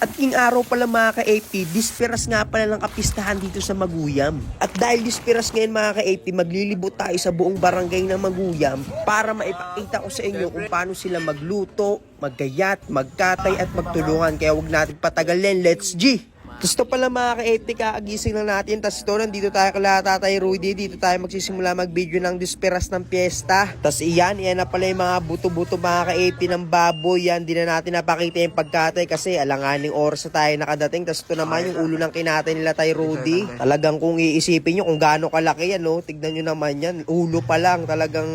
At king araw pala mga ka-AP, disperas nga pala ng kapistahan dito sa Maguyam. At dahil disperas ngayon mga ka-AP, maglilibot tayo sa buong barangay ng Maguyam para maipakita ko sa inyo kung paano sila magluto, maggayat, magkatay at magtulungan. Kaya wag natin patagalin, let's G! Gusto pala mga ka-AP, kaagising lang natin. Tapos ito, nandito tayo kala Tatay Rudy. Dito tayo magsisimula mag-video ng disperas ng piyesta. Tapos iyan, iyan na pala yung mga buto-buto mga ka-AP ng baboy. Yan, di na natin napakita yung pagkatay kasi alanganing oras na tayo nakadating. Tapos ito naman yung ulo ng kinatay nila Tay Rudy. Talagang kung iisipin nyo kung gaano kalaki yan, no? tignan nyo naman yan. Ulo pa lang, talagang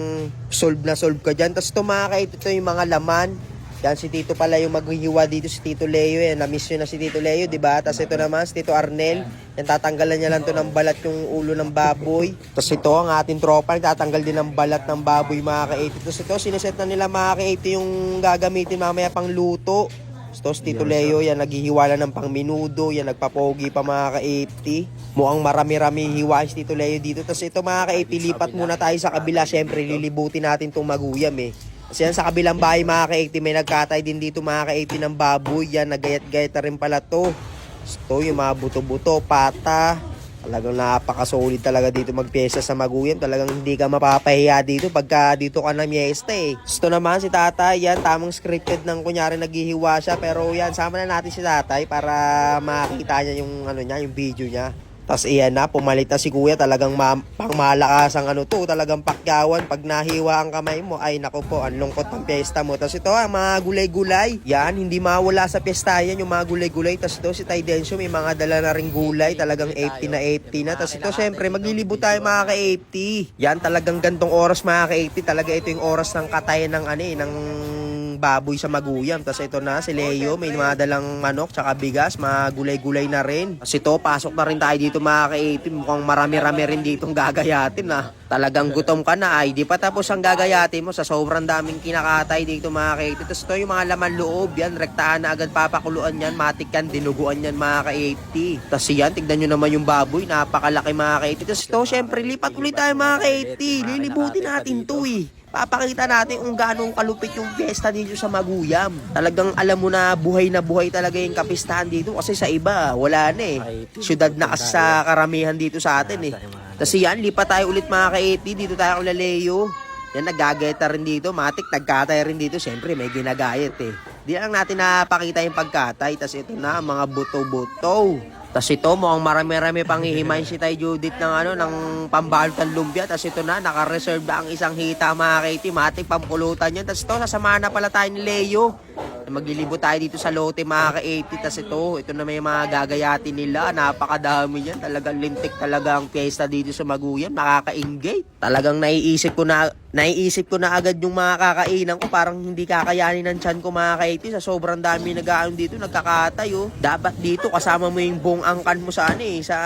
solve na solve ka dyan. Tapos ito mga ka-AP, ito yung mga laman. Yan, si Tito pala yung maghihiwa dito, si Tito Leo. Yan, na-miss nyo na si Tito Leo, di ba? Tapos ito naman, si Tito Arnel. Yan, tatanggalan niya lang to ng balat yung ulo ng baboy. Tapos ito, ang ating tropa, tatanggal din ng balat ng baboy, mga ka-80. Tapos ito, sineset na nila mga ka-80 yung gagamitin mamaya pang luto. Tapos Tito Leo, yan, naghihiwala ng pang minudo. Yan, nagpapogi pa mga ka-80. Mukhang marami-rami hiwain si Tito Leo dito. Tapos ito mga ka-80, lipat muna tayo sa kabila. Siyempre, lilibutin natin tong maguyam eh. Kasi yan sa kabilang bahay mga ka-80, may nagkatay din dito mga ka-80 ng baboy. Yan, nagayat-gayat na rin pala to. Ito yung mga buto-buto, pata. Talagang napakasolid talaga dito magpiyesa sa maguyam. Talagang hindi ka mapapahiya dito pagka dito ka na miesta eh. Gusto naman si tatay, yan tamang scripted ng kunyari naghihiwa siya. Pero yan, sama na natin si tatay para makita niya yung ano niya, yung video niya. Tapos iyan na, pumalit na si kuya, talagang ma- pangmalakas ang ano to, talagang pakyawan. Pag nahiwa ang kamay mo, ay nako po, ang lungkot ng piyesta mo. Tapos ito, ang mga gulay-gulay. Yan, hindi mawala sa piyesta yan, yung mga gulay-gulay. Tapos ito, si Tay may mga dala na ring gulay, talagang 80 na 80 na. Tapos ito, syempre, maglilibo tayo mga ka-80. Yan, talagang gantong oras mga ka-80. Talaga ito yung oras ng katayan ng ano eh, ng baboy sa maguyam. Tapos ito na, si Leo, may mga manok, tsaka bigas, mga gulay-gulay na rin. Tapos ito, pasok na rin tayo dito mga ka-80. Mukhang marami-rami rin ditong gagayatin na. Talagang gutom ka na ay, di pa tapos ang gagayatin mo sa sobrang daming kinakatay dito mga ka-80. Tapos ito yung mga laman loob, yan, rektahan na agad papakuluan yan, matik yan, dinuguan yan mga ka-80. Tapos yan, tignan nyo naman yung baboy, napakalaki mga ka-80. Tapos ito, syempre, lipat ulit tayo mga ka-80. Lilibutin natin to eh papakita natin kung gaano kalupit yung fiesta dito sa Maguyam. Talagang alam mo na buhay na buhay talaga yung kapistahan dito kasi sa iba wala na eh. Syudad na kasi sa karamihan dito sa atin eh. Tapos yan, lipat tayo ulit mga ka-80. Dito tayo kula Leo. Yan, naggagayat na rin dito. Matik, nagkatay rin dito. Siyempre, may ginagayat eh. Di lang natin napakita yung pagkatay. Tapos ito na, mga buto-buto. Tapos ito, mukhang marami-rami pang hihimayin si Tay Judith ng ano, ng pambalot lumpia. Tapos ito na, naka-reserve na ang isang hita mga kaiti. Matik, pampulutan yun. Tapos ito, sasamahan na pala tayo ni Leo. Maglilibo tayo dito sa lote mga ka-80. Tapos ito, ito na may mga gagayatin nila. Napakadami yan. Talagang lintik talaga ang piyesta dito sa Maguyan. Nakaka-engage. Talagang naiisip ko na naiisip ko na agad yung mga kakainan ko. Parang hindi kakayanin ng chan ko mga ka-80. Sa sobrang dami nag dito, nagkakatay oh. Dapat dito kasama mo yung buong angkan mo sa ano eh, sa,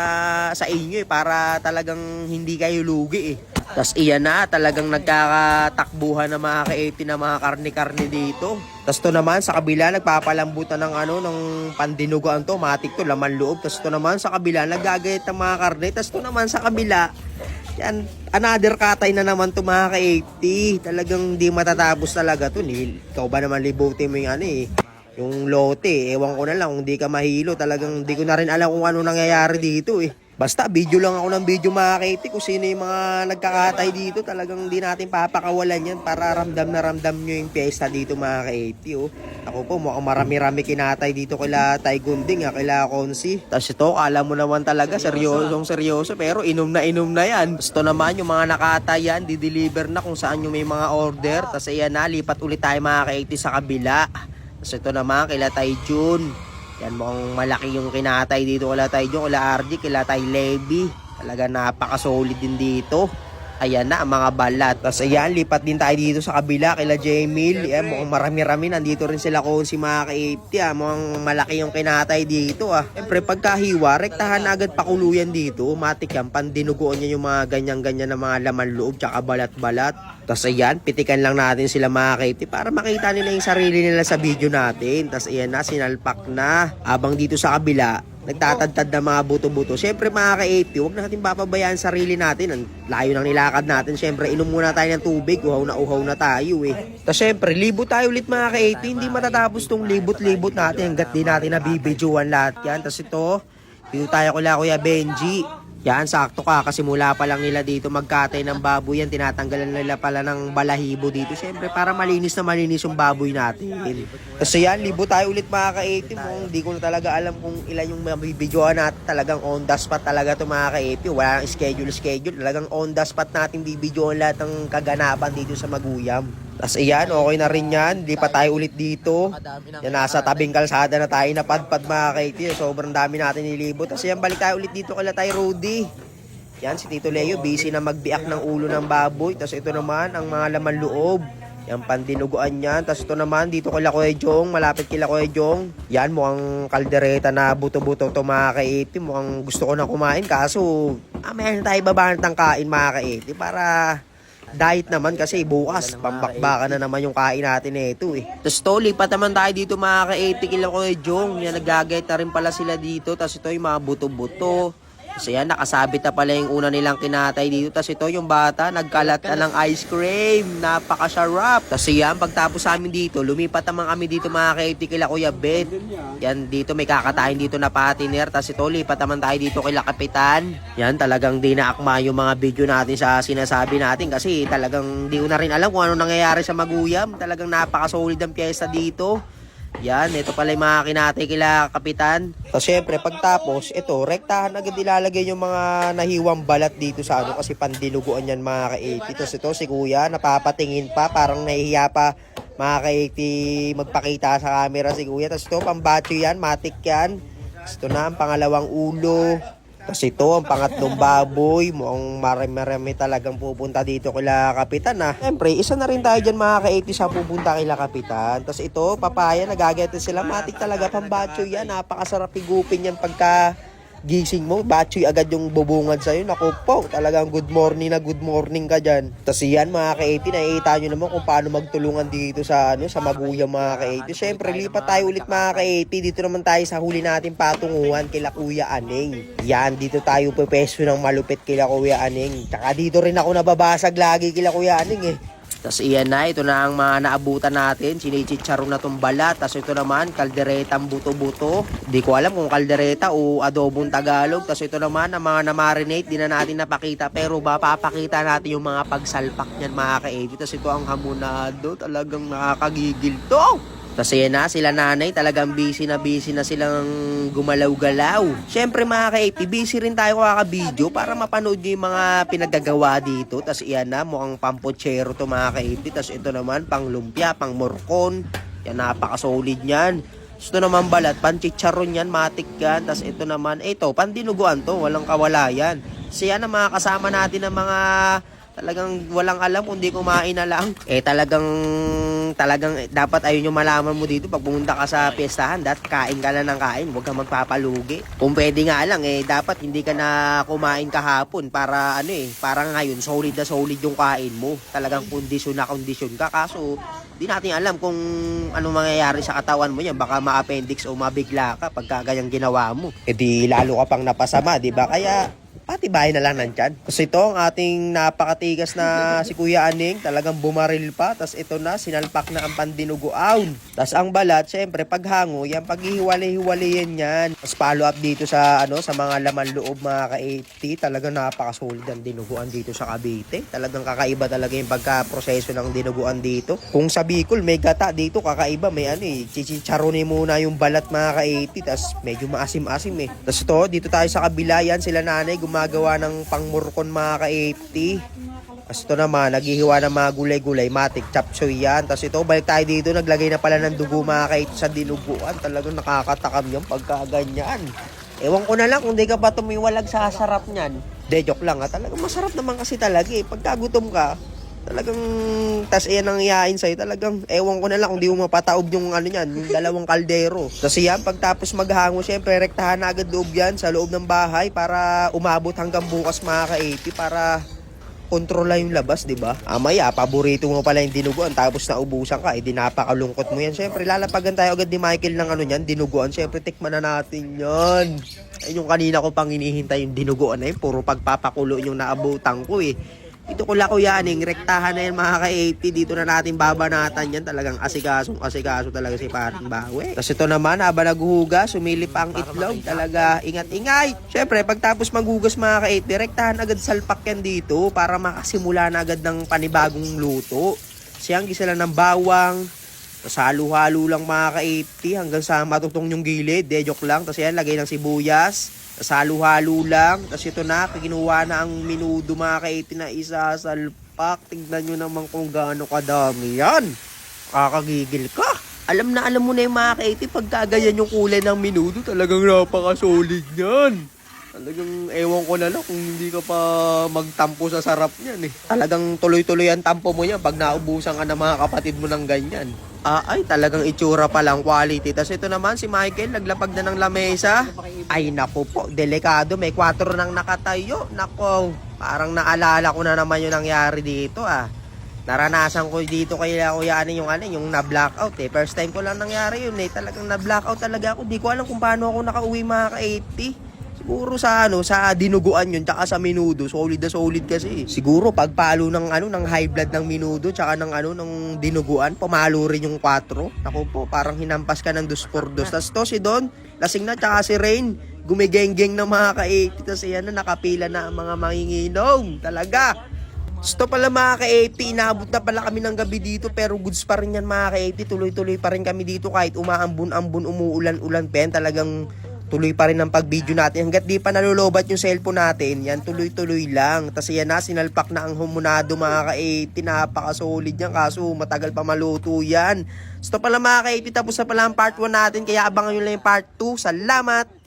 sa inyo eh. Para talagang hindi kayo lugi eh. Tapos iyan na, talagang nagkakatakbuhan ng mga ka-80 na mga karne-karne dito. Tapos to naman sa kabila nagpapalambutan ng ano ng pandinuguan to, matik to laman loob. Tapos to naman sa kabila naggagayat ng mga karne. Tapos to naman sa kabila yan, another katay na naman to mga ka-80. Talagang di matatapos talaga to. Ni, ikaw ba naman libutin mo yung ano eh. Yung lote, ewan ko na lang kung di ka mahilo. Talagang di ko na rin alam kung ano nangyayari dito eh. Basta video lang ako ng video mga kaiti kung sino yung mga nagkakatay dito. Talagang di natin papakawalan yan para ramdam na ramdam nyo yung piyesta dito mga kaiti. Oh. Ako po mukhang marami-rami kinatay dito kila Tay Gunding, ah, kila Konsi. Tapos ito, kala mo naman talaga seryosong seryoso pero inom na inom na yan. Ito naman yung mga nakatay yan, di-deliver na kung saan yung may mga order. Tapos ayan na, lipat ulit tayo mga kaiti sa kabila. Tapos ito naman kila Tay Jun. Yan mukhang malaki yung kinatay dito kila Tay Jun, kila RG, kila Tay Levy. Talaga napaka-solid din dito. Ayan na ang mga balat. Tapos ayan, lipat din tayo dito sa kabila kila Jamil. Ayan, mukhang marami-rami. Nandito rin sila kung si mga ka-80 ah. Mukhang malaki yung kinatay dito ah. Siyempre, pagkahiwa, rektahan na agad pakuluyan dito. Matik yan, pandinuguan niya yung mga ganyan-ganyan na mga laman loob tsaka balat-balat. Tapos ayan, pitikan lang natin sila mga ka-80 para makita nila yung sarili nila sa video natin. Tapos ayan na, sinalpak na. Abang dito sa kabila, nagtatadtad ng mga buto-buto. Siyempre mga ka-AP, huwag natin papabayaan sarili natin. Ang layo ng nilakad natin. Siyempre, inom muna tayo ng tubig. Uhaw na uhaw na tayo eh. Tapos siyempre, libot tayo ulit mga ka-AP. Hindi matatapos tong libot-libot natin hanggat di natin nabibidyoan lahat yan. Tapos ito, dito tayo kula Kuya Benji. Yan, sakto ka kasi mula pa lang nila dito magkatay ng baboy yan, tinatanggalan nila pala ng balahibo dito. Siyempre, para malinis na malinis yung baboy natin. Kasi yan, libo tayo ulit mga ka-AP mo. Hindi ko na talaga alam kung ilan yung mabibidyoan natin. Talagang on the spot talaga to mga ka-AP. Wala nang schedule-schedule. Talagang on the spot natin bibidyoan lahat ng kaganapan dito sa Maguyam. Tapos iyan, okay na rin yan. Di pa tayo ulit dito. Yan, nasa tabing kalsada na tayo napadpad mga ka-AP. Sobrang dami natin nilibot. Tapos yan, balik tayo ulit dito kala tayo Rudy. Yan, si Tito Leo, busy na magbiak ng ulo ng baboy. Tapos ito naman, ang mga laman loob. Yan, pandinuguan yan. Tapos ito naman, dito kila Kuya Jong, malapit kila Kuya Jong. Yan, mukhang kaldereta na buto-buto to mga ka-80. Mukhang gusto ko na kumain. Kaso, ah, mayroon tayo babanat ng kain mga ka-80 para diet naman kasi bukas, pambakbaka na naman yung kain natin eh ito eh. Tapos to, lipat naman tayo dito mga ka-80 kila Kuya Jong. Yan, nagagayt na rin pala sila dito. Tapos ito yung mga buto-buto. Yan, nakasabit na pala yung una nilang kinatay dito. Tapos ito yung bata, nagkalat na ng ice cream. Napakasarap. Tapos yan, pagtapos sa amin dito, lumipat naman kami dito mga kaiti kila Kuya Bet. Yan, dito may kakatayin dito na patiner. Tapos ito, lipat naman tayo dito kila Kapitan. Yan, talagang di naakma yung mga video natin sa sinasabi natin. Kasi talagang di ko na rin alam kung ano nangyayari sa Maguyam. Talagang napakasolid ang piyesta dito. Yan, ito pala yung mga kinatay kila kapitan. So, syempre, pagtapos, ito, rektahan agad ilalagay yung mga nahiwang balat dito sa ano kasi pandiluguan yan mga ka-80. Tapos ito, si kuya, napapatingin pa, parang nahihiya pa mga ka-80 magpakita sa camera si kuya. Tapos ito, pambacho yan, matik yan. Tapos ito na, ang pangalawang ulo. Tapos ito, ang pangatlong baboy. Mukhang marami-marami talagang pupunta dito kila Kapitan na. Siyempre, isa na rin tayo dyan mga ka-80 sa pupunta kila Kapitan. Tapos ito, papaya, nagagayat sila. Matik talaga, pambacho yan. Napakasarap higupin yan pagka gising mo, batchoy agad yung bubungad sa'yo. Naku po, talagang good morning na good morning ka dyan. Tapos yan mga ka-80, nakikita nyo naman kung paano magtulungan dito sa ano sa Maguyang mga ka-80. Siyempre, lipat tayo ulit mga ka-80. Dito naman tayo sa huli natin patunguhan kila Kuya Aning. Yan, dito tayo pepeso ng malupit kila Kuya Aning. Tsaka dito rin ako nababasag lagi kila Kuya Aning eh. Tapos iyan na, ito na ang mga naabutan natin. Sinichitsaro na tong balat. Tapos ito naman, kalderetang buto-buto. Di ko alam kung kaldereta o adobong Tagalog. Tapos ito naman, ang mga na-marinate, di na natin napakita. Pero ba, papakita natin yung mga pagsalpak niyan mga ka-edit. Tapos ito ang hamonado. Talagang nakakagigil to. Tapos yan na, sila nanay, talagang busy na busy na silang gumalaw-galaw. Siyempre mga ka-AP, busy rin tayo kaka-video para mapanood nyo yung mga pinagagawa dito. Tapos iyan na, mukhang pampochero to mga ka-AP. Tapos ito naman, pang lumpia, pang morcon. Yan, napaka-solid yan. Tapos ito naman balat, panchicharon yan, matik yan. Tapos ito naman, ito, pandinuguan to, walang kawalayan. So yan ang mga kasama natin ng mga talagang walang alam kundi kumain na lang. Eh talagang talagang eh, dapat ayun yung malaman mo dito pag pumunta ka sa piyestahan, dat kain ka lang ng kain, huwag kang magpapalugi. Kung pwede nga lang eh dapat hindi ka na kumain kahapon para ano eh, para ngayon solid na solid yung kain mo. Talagang kondisyon na kondisyon ka kaso di natin alam kung anong mangyayari sa katawan mo yan. Baka ma-appendix o mabigla ka pagka ganyang ginawa mo. E di lalo ka pang napasama, di ba? Kaya patibayin na lang nandyan. Kasi ito ang ating napakatigas na si Kuya Aning, talagang bumaril pa. Tapos ito na, sinalpak na ang pandinuguan. Tapos ang balat, syempre, paghango, yan, paghihiwalay-hiwalayin yan. Tapos follow up dito sa, ano, sa mga laman loob mga ka-80. Talagang napakasolid ang dinuguan dito sa Cavite. Talagang kakaiba talaga yung pagka-proseso ng dinuguan dito. Kung sa Bicol, may gata dito, kakaiba. May ano eh, chichicharonin muna yung balat mga ka-80. Tapos medyo maasim-asim eh. Tapos ito, dito tayo sa kabila yan, sila nanay, gumagawa ng pangmurkon mga ka-80. Tapos ito naman, naghihiwa ng mga gulay-gulay, matik, chapsoy yan. Tapos ito, balik tayo dito, naglagay na pala ng dugo mga ka-80 sa dinuguan. Talagang nakakatakam yung pagka ganyan. Ewan ko na lang kung di ka pa tumiwalag sa sarap niyan. De, joke lang ha. Talagang masarap naman kasi talaga eh. Pagka ka, talagang tas iyan ang iyain sa'yo talagang ewan ko na lang kung di mo mapataob yung ano yan yung dalawang kaldero tas yan pagtapos maghango syempre rektahan na agad loob yan sa loob ng bahay para umabot hanggang bukas mga ka-80 para kontrol lang yung labas, di ba? Amaya, paborito mo pala yung dinuguan, tapos naubusan ka, eh, di napakalungkot mo yan. Siyempre, lalapagan tayo agad ni Michael ng ano yan, dinuguan. Siyempre, tikman na natin yan. Ayun yung kanina ko pang hinihintay yung dinuguan na yun, puro pagpapakulo yung naabutan ko eh. Ito ko lang kuya aning, rektahan na yan mga ka-80, dito na natin babanatan yan. Talagang asikaso, asikaso talaga si paring bawe. Tapos ito naman, habang naghuhuga, sumilip ang itlog. Talaga, ingat-ingay. Syempre, pagtapos maghugas mga ka-80, rektahan agad salpak yan dito para makasimula na agad ng panibagong luto. Siyang gisa lang ng bawang, tapos halo-halo lang mga ka-80 hanggang sa matutong yung gilid. De, joke lang. Tapos yan, lagay ng sibuyas. Tapos halo-halo lang. Tapos ito na, kinuha na ang minudo mga ka-80 na isasalpak. Tignan nyo naman kung gaano kadami yan. Kakagigil ka. Alam na alam mo na yung mga ka-80 pagka ganyan yung kulay ng minudo. Talagang napaka-solid yan. Talagang ewan ko na lang kung hindi ka pa magtampo sa sarap niyan eh. Talagang tuloy-tuloy ang tampo mo yan pag naubusan ka ng mga kapatid mo ng ganyan. Ah, ay, talagang itsura pa lang, quality. Tapos ito naman, si Michael, naglapag na ng lamesa. Ay, naku po, delikado. May 4 nang nakatayo. Nako, parang naalala ko na naman yung nangyari dito ah. Naranasan ko dito kay Kuya ano yung ano, yung na-blackout eh. First time ko lang nangyari yun eh. Talagang na-blackout talaga ako. Di ko alam kung paano ako nakauwi mga ka-80. Siguro sa ano, sa dinuguan yun, tsaka sa minudo, solid na solid kasi. Siguro pagpalo ng ano, ng high blood ng minudo, tsaka ng ano, ng dinuguan, pumalo rin yung 4. Ako po, parang hinampas ka ng dos por dos. Tapos to si Don, lasing na, tsaka si Rain, gumigeng-geng ng mga ka-80. Tapos yan na, nakapila na ang mga manginginom. Talaga. Sto pala mga ka-80, inaabot na pala kami ng gabi dito pero goods pa rin yan mga ka-80. Tuloy-tuloy pa rin kami dito kahit umaambun-ambun, umuulan-ulan pa yan. Talagang tuloy pa rin ang pag-video natin. Hanggat di pa nalulobat yung cellphone natin, yan tuloy-tuloy lang. Tapos yan na, sinalpak na ang humunado mga ka-80. Napaka-solid yan kaso matagal pa maluto yan. Sto pala mga ka-80, tapos na pala ang part 1 natin. Kaya abangan nyo lang yung part 2. Salamat!